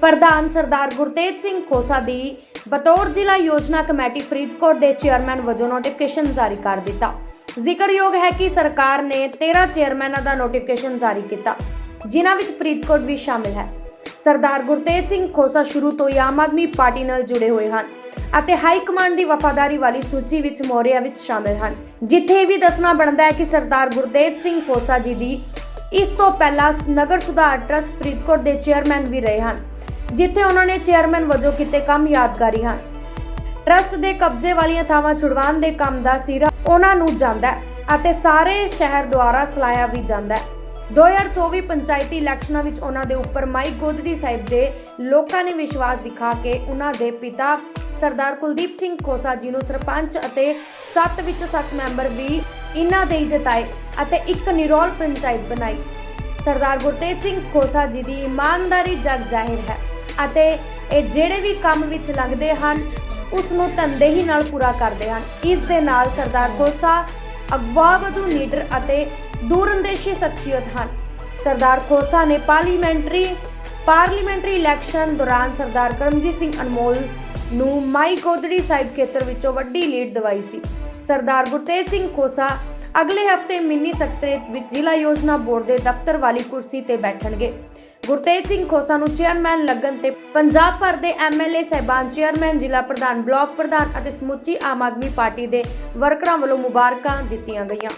ਪ੍ਰਧਾਨ ਸਰਦਾਰ ਗੁਰਤੇਜ ਸਿੰਘ ਖੋਸਾ ਦੀ ਬਤੌਰ ਜ਼ਿਲ੍ਹਾ ਯੋਜਨਾ ਕਮੇਟੀ ਫਰੀਦਕੋਟ ਦੇ ਚੇਅਰਮੈਨ ਵਜੋਂ ਨੋਟੀਫਿਕੇਸ਼ਨ ਜਾਰੀ ਕਰ ਦਿੱਤਾ। ਜ਼ਿਕਰਯੋਗ ਹੈ ਕਿ ਸਰਕਾਰ ਨੇ 13 ਚੇਅਰਮੈਨਾਂ ਦਾ ਨੋਟੀਫਿਕੇਸ਼ਨ ਜਾਰੀ ਕੀਤਾ, ਜਿਨ੍ਹਾਂ ਵਿੱਚ ਫਰੀਦਕੋਟ ਵੀ ਸ਼ਾਮਿਲ ਹੈ। ਸਰਦਾਰ ਗੁਰਤੇਜ ਸਿੰਘ ਖੋਸਾ ਸ਼ੁਰੂ ਤੋਂ ਹੀ ਆਮ ਆਦਮੀ ਪਾਰਟੀ ਨਾਲ ਜੁੜੇ ਹੋਏ ਹਨ ਅਤੇ ਹਾਈ ਕਮਾਂਡ ਦੀ ਵਫਾਦਾਰੀ ਵਾਲੀ ਸੂਚੀ ਵਿੱਚ ਮੋਰਿਆ ਵਿੱਚ ਸ਼ਾਮਿਲ ਹਨ। ਜਿੱਥੇ ਇਹ ਵੀ ਦੱਸਣਾ ਬਣਦਾ ਹੈ ਕਿ ਸਰਦਾਰ ਗੁਰਤੇਜ ਸਿੰਘ ਖੋਸਾ ਜੀ ਦੀ ਇਸ ਤੋਂ ਪਹਿਲਾਂ ਨਗਰ ਸੁਧਾਰ ਟਰਸਟ ਫਰੀਦਕੋਟ ਦੇ ਚੇਅਰਮੈਨ ਵੀ ਰਹੇ ਹਨ। ਜਿੱਥੇ ਉਹਨਾਂ ਨੇ ਚੇਅਰਮੈਨ ਵਜੋਂ ਕੀਤੇ ਕੰਮ ਯਾਦਗਾਰੀ ਹਨ। ਟਰਸਟ ਦੇ ਕਬਜ਼ੇ ਵਾਲੀਆਂ ਥਾਵਾਂ ਛੁਡਵਾਉਣ ਦੇ ਕੰਮ ਦਾ ਸਿਰਾ ਉਹਨਾਂ ਨੂੰ ਜਾਂਦਾ ਹੈ ਅਤੇ ਸਾਰੇ ਸ਼ਹਿਰ ਦੁਆਰਾ ਸਲਾਇਆ ਵੀ ਜਾਂਦਾ ਹੈ। 2024 ਪੰਚਾਇਤੀ ਇਲੈਕਸ਼ਨਾਂ ਵਿੱਚ ਉਹਨਾਂ ਦੇ ਉੱਪਰ ਮਾਈ ਗੋਦੜੀ ਸਾਹਿਬ ਦੇ ਲੋਕਾਂ ਨੇ ਵਿਸ਼ਵਾਸ ਦਿਖਾ ਕੇ ਉਹਨਾਂ ਦੇ ਪਿਤਾ ਸਰਦਾਰ ਕੁਲਦੀਪ ਸਿੰਘ ਖੋਸਾ ਜੀ ਨੂੰ ਸਰਪੰਚ ਅਤੇ 7 ਵਿੱਚ 7 ਮੈਂਬਰ ਵੀ ਇਹਨਾਂ ਦੇ ਹੀ ਜਿਤਾਏ ਅਤੇ ਇੱਕ ਨਿਰੋਲ ਪੰਚਾਇਤ ਬਣਾਈ। ਸਰਦਾਰ ਗੁਰਤੇਜ ਸਿੰਘ ਖੋਸਾ ਜੀ ਦੀ ਇਮਾਨਦਾਰੀ ਜਗ ਜ਼ਾਹਿਰ ਹੈ। ਅਤੇ ਇਹ ਜਿਹੜੇ ਵੀ ਕੰਮ ਵਿੱਚ ਲੱਗਦੇ ਹਨ ਉਸ ਨੂੰ ਤਨਦੇਹੀ ਨਾਲ ਪੂਰਾ ਕਰਦੇ ਹਨ। ਇਸ ਦੇ ਨਾਲ ਸਰਦਾਰ ਖੋਸਾ ਅਗਵਾਵਧੂ ਲੀਡਰ ਅਤੇ ਦੂਰਅੰਦੇਸ਼ੀ ਸ਼ਖਸੀਅਤ ਹਨ। ਸਰਦਾਰ ਖੋਸਾ ਨੇ ਪਾਰਲੀਮੈਂਟਰੀ ਪਾਰਲੀਮੈਂਟਰੀ ਇਲੈਕਸ਼ਨ ਦੌਰਾਨ ਸਰਦਾਰ ਕਰਮਜੀਤ ਸਿੰਘ ਅਨਮੋਲ ਨੂੰ ਮਾਈ ਗੋਦੜੀ ਸਾਹਿਬ ਖੇਤਰ ਵਿੱਚੋਂ ਵੱਡੀ ਲੀਡ ਦਵਾਈ ਸੀ। ਸਰਦਾਰ ਗੁਰਤੇਜ ਸਿੰਘ ਖੋਸਾ ਅਗਲੇ ਹਫ਼ਤੇ ਮਿੰਨੀ ਸਕੱਤਰੇਤ ਵਿੱਚ ਜ਼ਿਲ੍ਹਾ ਯੋਜਨਾ ਬੋਰਡ ਦੇ ਦਫ਼ਤਰ ਵਾਲੀ ਕੁਰਸੀ ਤੇ ਬੈਠਣਗੇ। ਗੁਰਤੇਜ ਸਿੰਘ ਖੋਸਾ ਨੂੰ ਚੇਅਰਮੈਨ ਲੱਗਣ ਤੇ ਪੰਜਾਬ ਭਰ ਦੇ ਐਮਐਲਏ ਸਹਿਬਾਨ, ਚੇਅਰਮੈਨ, ਜ਼ਿਲ੍ਹਾ ਪ੍ਰਧਾਨ, ਬਲਾਕ ਪ੍ਰਧਾਨ ਅਤੇ ਸਮੁੱਚੀ ਆਮ ਆਦਮੀ ਪਾਰਟੀ ਦੇ ਵਰਕਰਾਂ ਵੱਲੋਂ ਮੁਬਾਰਕਾਂ ਦਿੱਤੀਆਂ ਗਈਆਂ।